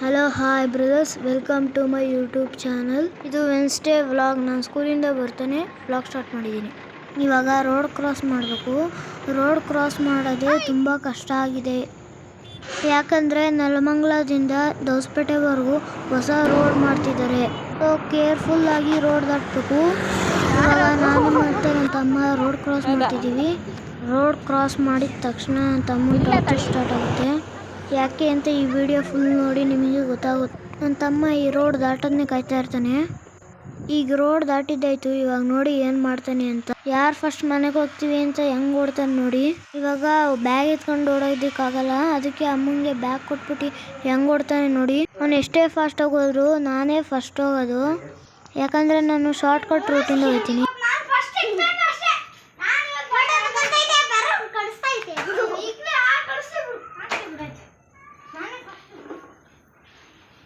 Hello hi brothers welcome to my YouTube channel ಇದು Wednesday vlog ನಾನು ಸ್ಕೂಲಿಂದ ಬರ್ತಾನೆ. ವ್ಲಾಗ್ ಸ್ಟಾರ್ಟ್ ಮಾಡಿದ್ದೀನಿ. ಇವಾಗ ರೋಡ್ ಕ್ರಾಸ್ ಮಾಡಬೇಕು. ರೋಡ್ ಕ್ರಾಸ್ ಮಾಡೋದೇ ತುಂಬ ಕಷ್ಟ ಆಗಿದೆ. ಯಾಕಂದರೆ ನೆಲಮಂಗಲದಿಂದ ದೋಸಪೇಟೆವರೆಗೂ ಹೊಸ ರೋಡ್ ಮಾಡ್ತಿದ್ದಾರೆ. ಸೊ ಕೇರ್ಫುಲ್ಲಾಗಿ ರೋಡ್ ದಾಟಬೇಕು. ಇವಾಗ ನಾನು ಮತ್ತೆ ನನ್ನ ತಮ್ಮ ರೋಡ್ ಕ್ರಾಸ್ ಮಾಡ್ತಿದ್ದೀವಿ. ರೋಡ್ ಕ್ರಾಸ್ ಮಾಡಿದ ತಕ್ಷಣ ತಮ್ಮ ಸ್ಟಾರ್ಟ್ ಆಗುತ್ತೆ. ಯಾಕೆ ಅಂತ ಈ ವಿಡಿಯೋ ಫುಲ್ ನೋಡಿ ನಿಮಗೆ ಗೊತ್ತಾಗುತ್ತೆ ನನ್ನ ತಮ್ಮ ಈ ರೋಡ್ ದಾಟೋದನ್ನೇ ಕಾಯ್ತಾ ಇರ್ತಾನೆ. ಈಗ ರೋಡ್ ದಾಟಿದ್ದಾಯ್ತು, ಇವಾಗ ನೋಡಿ ಏನು ಮಾಡ್ತಾನೆ ಅಂತ. ಯಾರು ಫಸ್ಟ್ ಮನೆಗೆ ಹೋಗ್ತೀವಿ ಅಂತ ಹೆಂಗ್ ಓಡ್ತಾನೆ ನೋಡಿ. ಇವಾಗ ಬ್ಯಾಗ್ ಎತ್ಕೊಂಡು ಓಡೋದಕ್ಕಾಗಲ್ಲ ಅದಕ್ಕೆ ಅಮ್ಮಂಗೆ ಬ್ಯಾಗ್ ಕೊಟ್ಬಿಟ್ಟು ಹೆಂಗ್ ಓಡ್ತಾನೆ ನೋಡಿ. ಅವ್ನು ಎಷ್ಟೇ ಫಾಸ್ಟ್ ಹೋಗೋದ್ರು ನಾನೇ ಫಸ್ಟ್ ಹೋಗೋದು. ಯಾಕಂದ್ರೆ ನಾನು ಶಾರ್ಟ್ ಕಟ್ ರೂಟಿಂದ ಹೋಗ್ತೀನಿ ನೋಡಿ ಹೆಂಗ್ ಬಿದ್ದು ರಮೇಶ್ ಹೇಳ್ತೀನಿ ತಾಳು ನೀನ್ ಮಾಡಿರೋದು ಹೇಳ್ತೀನಿ ತಾಳು ಹೇಳ್ತೀನಿ ತಾಳು ಎಲ್ಲ ಮಾಡಿದೆಲ್ಲ ಸಿಟಿಗೆಲ್ಲ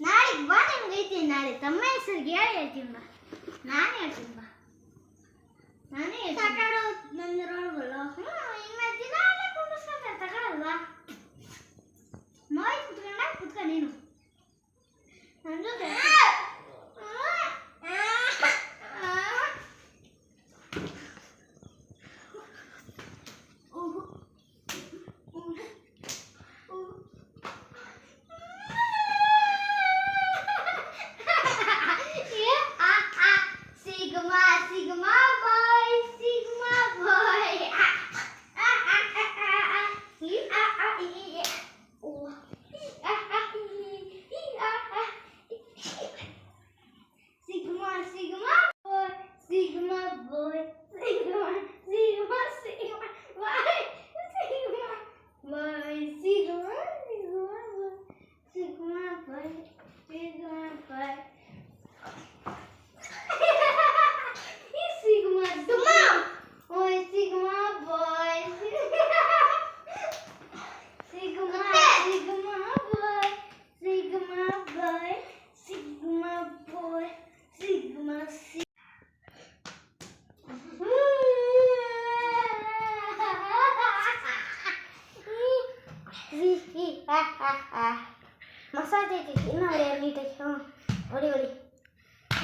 ನಾಳೆಗೆ ಬಾ ನಿಮ್ಗೆ ಐತೀನಿ ನಾಳೆ ತಮ್ಮ ಹೆಸರಿಗೆ ಹೇಳಿ ಹೇಳ್ತೀನಿ ಬಾ ನಾನು ಹೇಳ್ತೀನಿ ಬಾ ನಾನೇ ಹೇಳ್ತೀನಿ ನನ್ನ ರೋಡ್ಗಳು ಹ್ಞೂ ಇನ್ನು ದಿನ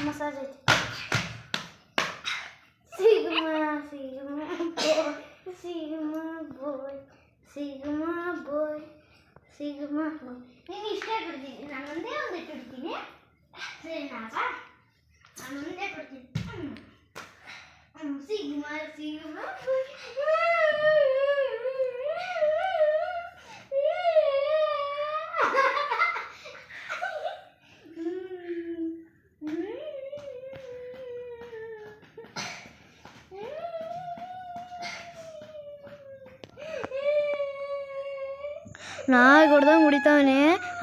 ಮಸಾಜ್ ಐತಿ Sigma, Sigma boy, Sigma boy, Sigma boy, Sigma boy. ನೀನು ಇಷ್ಟೇ ಬಿಡ್ತೀನಿ ನಾನು ಒಂದೇ ಒಂದು ಇಟ್ಟಿರ್ತೀನಿ ಸರಿನಾ ನಾನು ಒಂದೇ ಬಿಡ್ತೀನಿ ಹ್ಮ್. ಹ್ಮ್, ನಾಯಿ ಹೊಡ್ದಂಗೆ ಹೊಡಿತಾವನೆ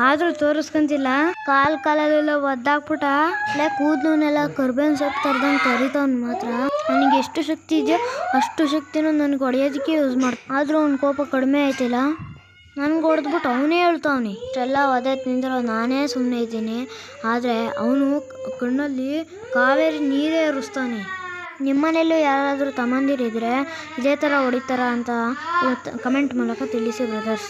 ಆದ್ರೂ ತೋರಿಸ್ಕೊಂತಿಲ್ಲ. ಕಾಲ್ ಕಾಲಲ್ಲೆಲ್ಲ ಒದ್ದಾಕ್ಬಿಟ್ಟ. ಇಲ್ಲ ಕೂದಲನ್ನೆಲ್ಲ ಕರ್ಬೇವಿನ ಸೊಪ್ಪು ತರ್ದಂಗೆ ಕರಿತಾವ್ನ ಮಾತ್ರ. ನನಗೆ ಎಷ್ಟು ಶಕ್ತಿ ಇದೆಯೋ ಅಷ್ಟು ಶಕ್ತಿನೂ ನನಗೆ ಹೊಡೆಯೋದಕ್ಕೆ ಯೂಸ್ ಮಾಡ್ ಆದ್ರೂ ಅವ್ನ ಕೋಪ ಕಡಿಮೆ ಆಯ್ತಿಲ್ಲ? ನನ್ಗೆ ಹೊಡೆದ್ಬಿಟ್ಟು ಅವನೇ ಹೇಳ್ತಾವ್ನೆ. ಇಷ್ಟೆಲ್ಲ ಒದೆ ನಿಂದಿರೋ ನಾನೇ ಸುಮ್ಮನೆ ಇದ್ದೀನಿ. ಆದರೆ ಅವನು ಕಣ್ಣಲ್ಲಿ ಕಾವೇರಿ ನೀರೇ ಏರಿಸ್ತಾನೆ ನಿಮ್ಮನೇಲೂ ಯಾರಾದರೂ ತಮ್ಮಂದಿರಿದ್ರೆ ಇದೇ ಥರ ಹೊಡಿತಾರ ಅಂತ ಕಮೆಂಟ್ ಮೂಲಕ ತಿಳಿಸಿ ಬ್ರದರ್ಸ್.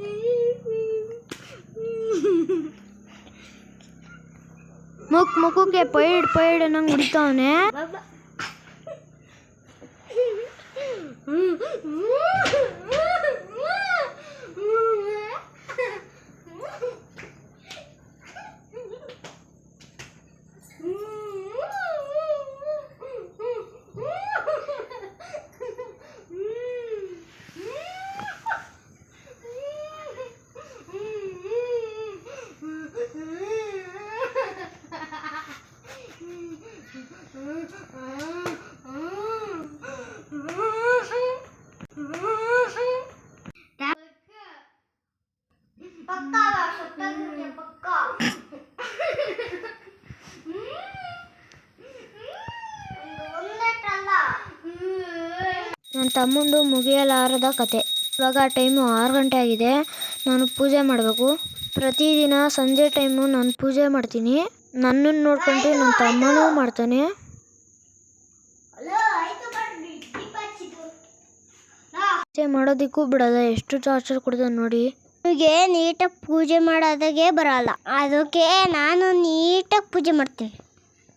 முக்குக்கு போயிடு போயிடுன்னு குடித்தோன்னே ನನ್ನ ತಮ್ಮಂದು ಮುಗಿಯಲಾರದ ಕತೆ. ಇವಾಗ ಟೈಮು ಆರು ಗಂಟೆ ಆಗಿದೆ. ನಾನು ಪೂಜೆ ಮಾಡಬೇಕು. ಪ್ರತಿದಿನ ಸಂಜೆ ಟೈಮು ನಾನು ಪೂಜೆ ಮಾಡ್ತೀನಿ. ನನ್ನನ್ನು ನೋಡ್ಕೊಂಡು ನನ್ನ ತಮ್ಮನೂ ಮಾಡ್ತಾನೆ. ಪೂಜೆ ಮಾಡೋದಕ್ಕೂ ಬಿಡಲ್ಲ. ಎಷ್ಟು ಟಾರ್ಚರ್ ಕೊಡ್ತಾನೆ ನೋಡಿ. ನಿಮಗೆ ನೀಟಾಗಿ ಪೂಜೆ ಮಾಡೋದಾಗೆ ಬರಲ್ಲ. ಅದಕ್ಕೆ ನಾನು ನೀಟಾಗಿ ಪೂಜೆ ಮಾಡ್ತೀನಿ.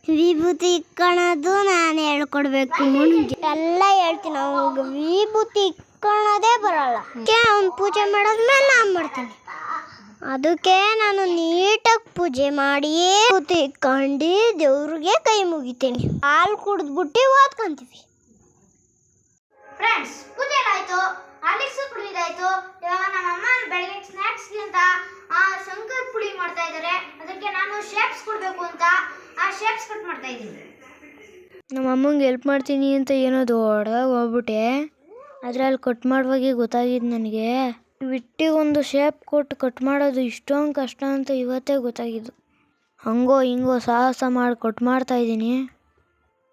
ವಿಭೂತಿ ಇಕ್ಕೊಳ್ಳೋದು ನಾನು ಹೇಳ್ಕೊಡ್ಬೇಕು ಎಲ್ಲ ಹೇಳ್ತೀನಿ, ಅವ್ನಿಗೆ ವಿಭೂತಿ ಇಕ್ಕೋಣದೇ ಬರಲ್ಲ. ಅದಕ್ಕೆ ಅವ್ನು ಪೂಜೆ ಮಾಡೋದ್ಮೇಲೆ ನಾನು ಮಾಡ್ತೀನಿ. ಅದಕ್ಕೆ ನಾನು ನೀಟಾಗಿ ಪೂಜೆ ಮಾಡಿ ವಿಭೂತಿ ಇಕ್ಕೊಂಡು ದೇವ್ರಿಗೆ ಕೈ ಮುಗಿತೀನಿ. ಹಾಲು ಕುಡಿದ್ಬಿಟ್ಟು ಓದ್ಕೊಂತೀವಿ. ಫ್ರೆಂಡ್ಸ್ ಪೂಜೆ ಆಯ್ತು? ಹಾರ್ಲಿಕ್ಸ್ ಕುಡಿದಾಯ್ತು ಇವಾಗ ನಮ್ಮ ಅಮ್ಮ ಬೆಳಗ್ಗೆ ಸ್ನ್ಯಾಕ್ಸ್ ಅಂತ ಶಂಕರ್ ಪುಡಿ ಮಾಡ್ತಾ ಇದ್ದಾರೆ. ಅದಕ್ಕೆ ನಾನು ಶೇಪ್ಸ್ ಕೊಡ್ಬೇಕು ಅಂತ ಆ ಶೇಪ್ಸ್ ಕಟ್ ಮಾಡ್ತಾ ಇದ್ದೀನಿ. ನಮ್ಮ ಅಮ್ಮಂಗೆ ಹೆಲ್ಪ್ ಮಾಡ್ತೀನಿ ಅಂತ ಏನೋ ದೊಡ್ಡದಾಗಿ ಹೋಗ್ಬಿಟ್ಟೆ. ಅದರಲ್ಲಿ ಕಟ್ ಮಾಡುವಾಗೆ ಗೊತ್ತಾಗಿದ್ದು ನನಗೆ. ಬಿಟ್ಟಿ ಒಂದು ಶೇಪ್ ಕೊಟ್ಟು ಕಟ್ ಮಾಡೋದು ಇಷ್ಟೊಂದು ಕಷ್ಟ ಅಂತ ಇವತ್ತೇ ಗೊತ್ತಾಗಿದ್ದು. ಹಂಗೋ ಹಿಂಗೋ ಸಾಹಸ ಮಾಡಿ ಕಟ್ ಮಾಡ್ತಾ ಇದ್ದೀನಿ.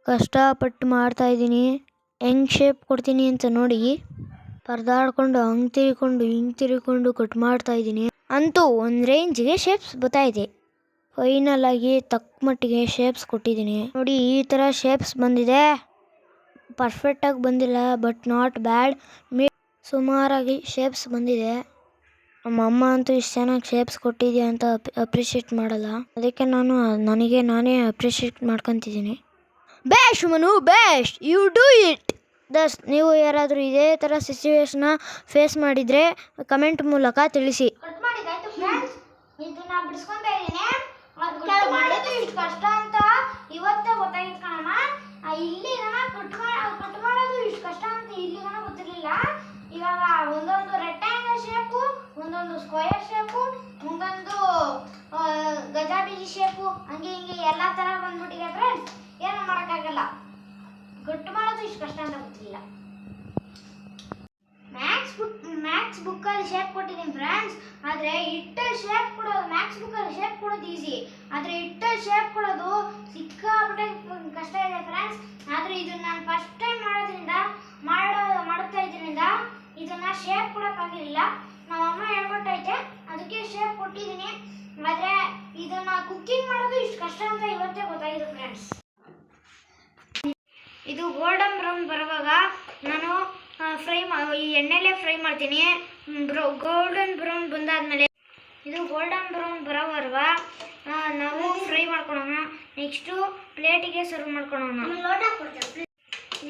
ಕಷ್ಟಪಟ್ಟು ಮಾಡ್ತಾ ಇದ್ದೀನಿ. ಹೆಂಗೆ ಶೇಪ್ ಕೊಡ್ತೀನಿ ಅಂತ ನೋಡಿ. ಪರದಾಡ್ಕೊಂಡು, ಹಂಗೆ ತಿರ್ಕೊಂಡು, ಹಿಂಗೆ ತಿರ್ಕೊಂಡು ಕಟ್ ಮಾಡ್ತಾ ಇದ್ದೀನಿ. ಅಂತೂ ಒಂದು ರೇಂಜಿಗೆ ಶೇಪ್ಸ್ ಇದೆ. ಫೈನಲ್ ಆಗಿ ತಕ್ಕ ಮಟ್ಟಿಗೆ ಶೇಪ್ಸ್ ಕೊಟ್ಟಿದ್ದೀನಿ. ನೋಡಿ, ಈ ಥರ ಶೇಪ್ಸ್ ಬಂದಿದೆ. ಪರ್ಫೆಕ್ಟಾಗಿ ಬಂದಿಲ್ಲ ಬಟ್ ನಾಟ್ ಬ್ಯಾಡ್ ಮೀ ಸುಮಾರಾಗಿ ಶೇಪ್ಸ್ ಬಂದಿದೆ. ನಮ್ಮ ಅಮ್ಮ ಅಂತೂ ಇಷ್ಟು ಚೆನ್ನಾಗಿ ಶೇಪ್ಸ್ ಕೊಟ್ಟಿದ್ಯಾ ಅಂತ ಅಪ್ರಿಷಿಯೇಟ್ ಮಾಡಲ್ಲ. ಅದಕ್ಕೆ ನಾನು, ನನಗೆ ನಾನೇ ಅಪ್ರಿಷಿಯೇಟ್ ಮಾಡ್ಕೊತಿದ್ದೀನಿ. ಬೇಷ್ ಮನು ಬೇಷ್ ಯು ಡೂ ಇಟ್ ದಸ್, ನೀವು ಯಾರಾದರೂ ಇದೇ ಥರ ಸಿಚುವೇಶನ್ನ ಫೇಸ್ ಮಾಡಿದರೆ ಕಮೆಂಟ್ ಮೂಲಕ ತಿಳಿಸಿ. ಸ್ಕ್ವಯರ್ ಶೇಪು ಒಂದೊಂದು ಗಜಾಬೀಜಿ ಶೇಪು ಹಂಗೆ ಹಿಂಗೆ ಎಲ್ಲ ಥರ ಬಂದ್ಬಿಟ್ಟಿದೆ ಫ್ರೆಂಡ್ಸ್ ಏನು ಮಾಡೋಕ್ಕಾಗಲ್ಲ ಕಟ್ ಮಾಡೋದು ಇಷ್ಟು ಕಷ್ಟ ಅಂತ ಗೊತ್ತಿಲ್ಲ. ಮ್ಯಾಥ್ಸ್ ಬುಕ್ ಮ್ಯಾಥ್ಸ್ ಬುಕ್ಕಲ್ಲಿ ಶೇಪ್ ಕೊಟ್ಟಿದ್ದೀನಿ ಫ್ರೆಂಡ್ಸ್ ಆದರೆ ಹಿಟ್ಟಲ್ಲಿ ಶೇಪ್ ಕೊಡೋದು ಮ್ಯಾಥ್ಸ್ ಬುಕ್ಕಲ್ಲಿ ಶೇಪ್ ಕೊಡೋದು ಈಸಿ ಆದರೆ ಹಿಟ್ಟಲ್ಲಿ ಶೇಪ್ ಕೊಡೋದು ಸಿಕ್ಕಾಪಟ್ಟೆ ಕಷ್ಟ ಇದೆ ಫ್ರೆಂಡ್ಸ್ ಆದರೆ ಇದನ್ನು ನಾನು ಫಸ್ಟ್ ಟೈಮ್ ಮಾಡೋದ್ರಿಂದ, ಮಾಡೋ, ಮಾಡುತ್ತಾ ಇದ್ರಿಂದ ಇದನ್ನ ಶೇಪ್ ಕೊಡೋಕ್ಕಾಗಿರಲಿಲ್ಲ ನಮ್ಮ ಅಮ್ಮ ಹೇಳ್ಕೊಟ್ಟೈತೆ, ಅದಕ್ಕೆ ಶೇಪ್ ಕೊಟ್ಟಿದ್ದೀನಿ. ಆದರೆ ಇದನ್ನ ಕುಕ್ಕಿಂಗ್ ಮಾಡೋದು ಇಷ್ಟು ಕಷ್ಟ ಅಂತ ಇವತ್ತೇ ಗೊತ್ತಾಗಿದೆ ಫ್ರೆಂಡ್ಸ್ ಇದು ಗೋಲ್ಡನ್ ಬ್ರೌನ್ ಬರುವಾಗ ನಾನು ಫ್ರೈ ಈ ಎಣ್ಣೆಲೆ ಫ್ರೈ ಮಾಡ್ತೀನಿ. ಬ್ರೌ ಗೋಲ್ಡನ್ ಬ್ರೌನ್ ಬಂದಾದಮೇಲೆ ಇದು ಗೋಲ್ಡನ್ ಬ್ರೌನ್ ಬರೋವರ್ವ ನಾವು ಫ್ರೈ ಮಾಡ್ಕೊಳೋಣ. ನೆಕ್ಸ್ಟು ಪ್ಲೇಟಿಗೆ ಸರ್ವ್ ಮಾಡ್ಕೊಳೋಣ.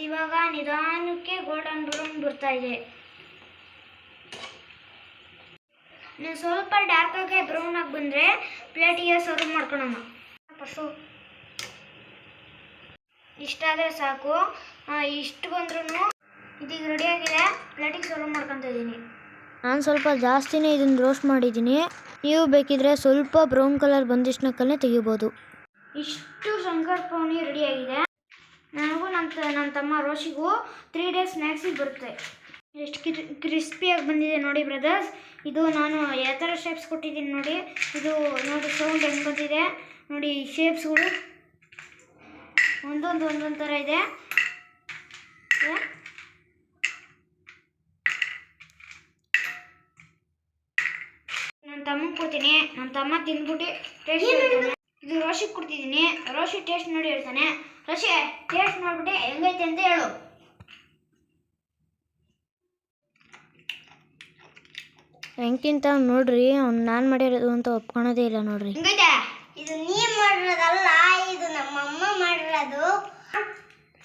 ಇವಾಗ ನಿಧಾನಕ್ಕೆ ಗೋಲ್ಡನ್ ಬ್ರೌನ್ ಬರ್ತಾ ಇದೆ. ಸ್ವಲ್ಪ ಡಾರ್ಕ್ ಆಗಿ ಬ್ರೌನ್ ಆಗಿ ಬಂದರೆ ಪ್ಲೇಟಿಗೆ ಸರ್ವ್ ಮಾಡ್ಕೊಳೋಣ. ಇಷ್ಟಾದರೆ ಸಾಕು. ಇಷ್ಟು ಬಂದ್ರೂ ಇದೀಗ ರೆಡಿಯಾಗಿದೆ ಪ್ಲೇಟಿಗೆ ಸರ್ವ್ ಮಾಡ್ಕೊತ ಇದ್ದೀನಿ. ನಾನು ಸ್ವಲ್ಪ ಜಾಸ್ತಿನೇ ಇದನ್ನು ರೋಸ್ಟ್ ಮಾಡಿದ್ದೀನಿ. ನೀವು ಬೇಕಿದ್ರೆ ಸ್ವಲ್ಪ ಬ್ರೌನ್ ಕಲರ್ ಬಂದಿಷ್ಟನಕ್ಕಲ್ಲೇ ತೆಗಿಬೋದು. ಇಷ್ಟು ಶಂಕರ್ ಪೌನಿ ರೆಡಿಯಾಗಿದೆ ನನಗೂ ನನ್ನ ನನ್ನ ತಮ್ಮ ರೋಷಿಗೂ ತ್ರೀ ಡೇಸ್ ಸ್ನ್ಯಾಕ್ಸಿಗೆ ಬರುತ್ತೆ. ಎಷ್ಟು ಕ್ರಿ ಕ್ರಿಸ್ಪಿಯಾಗಿ ಬಂದಿದೆ ನೋಡಿ ಬ್ರದರ್ಸ್ ಇದು ನಾನು ಯಾವ ಥರ ಶೇಪ್ಸ್ ಕೊಟ್ಟಿದ್ದೀನಿ ನೋಡಿ. ಇದು ನೋಡಿ ಸೌಂಡ್ ಹೆಂಗೆ ಬಂದಿದೆ. ನೋಡಿ ಶೇಪ್ಸ್ಗಳು ಒಂದೊಂದು ಒಂದೊಂದು ಥರ ಇದೆ. ನನ್ನ ತಮ್ಮಗೆ ಕೊಡ್ತೀನಿ. ನನ್ನ ತಮ್ಮ ತಿಂದ್ಬಿಟ್ಟು ಟೇಸ್ಟ್ ಇದು ರೋಷಿಗೆ ಕೊಡ್ತಿದ್ದೀನಿ. ರೋಷಿ ಟೇಸ್ಟ್ ನೋಡಿ ಹೇಳ್ತಾನೆ. ರೋಷಿ ಟೇಸ್ಟ್ ನೋಡ್ಬಿಟ್ಟು. ಹೆಂಗೈತೆ ಅಂತ ಹೇಳು. ಹೆಂಗಿಂತ ನೋಡ್ರಿ ಅವ್ನು ನಾನು ಮಾಡಿರೋದು ಅಂತ ಒಪ್ಕೊಳೋದೇ ಇಲ್ಲ ನೋಡ್ರಿ. ಇದು ನೀ ಮಾಡಿರೋದಲ್ಲ ನಮ್ಮ ಮಾಡಿರೋದು.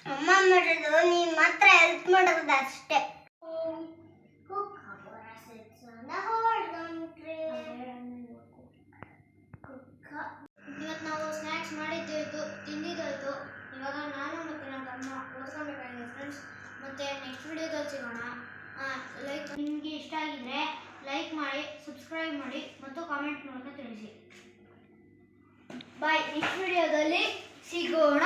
ಅಮ್ಮ ಮಾಡಿರೋದು, ನೀನ್ ಮಾತ್ರ ಹೆಲ್ಪ್ ಮಾಡೋದು ಅಷ್ಟೇ. ಇವತ್ತು ನಾವು ಸ್ನ್ಯಾಕ್ಸ್ ಮಾಡಿದ್ದಾಯ್ತು ತಿಂದಿದ್ದಾಯ್ತು ಇವಾಗ ನಾನು ಮತ್ತು ನನ್ನ ತಮ್ಮ ಫ್ರೆಂಡ್ಸ್ ಮತ್ತೆ ನೆಕ್ಸ್ಟ್ ವಿಡಿಯೋದಲ್ಲಿ ಸಿಗೋಣ. ಲೈಕ್ ನಿಮಗೆ ಇಷ್ಟ ಆಗಿದ್ರೆ ಲೈಕ್ ಮಾಡಿ ಸಬ್ಸ್ಕ್ರೈಬ್ ಮಾಡಿ ಮತ್ತು ಕಾಮೆಂಟ್ ಮೂಲಕ ತಿಳಿಸಿ. ಬಾಯ್ ನೆಕ್ಸ್ಟ್ ವಿಡಿಯೋದಲ್ಲಿ ಸಿಗೋಣ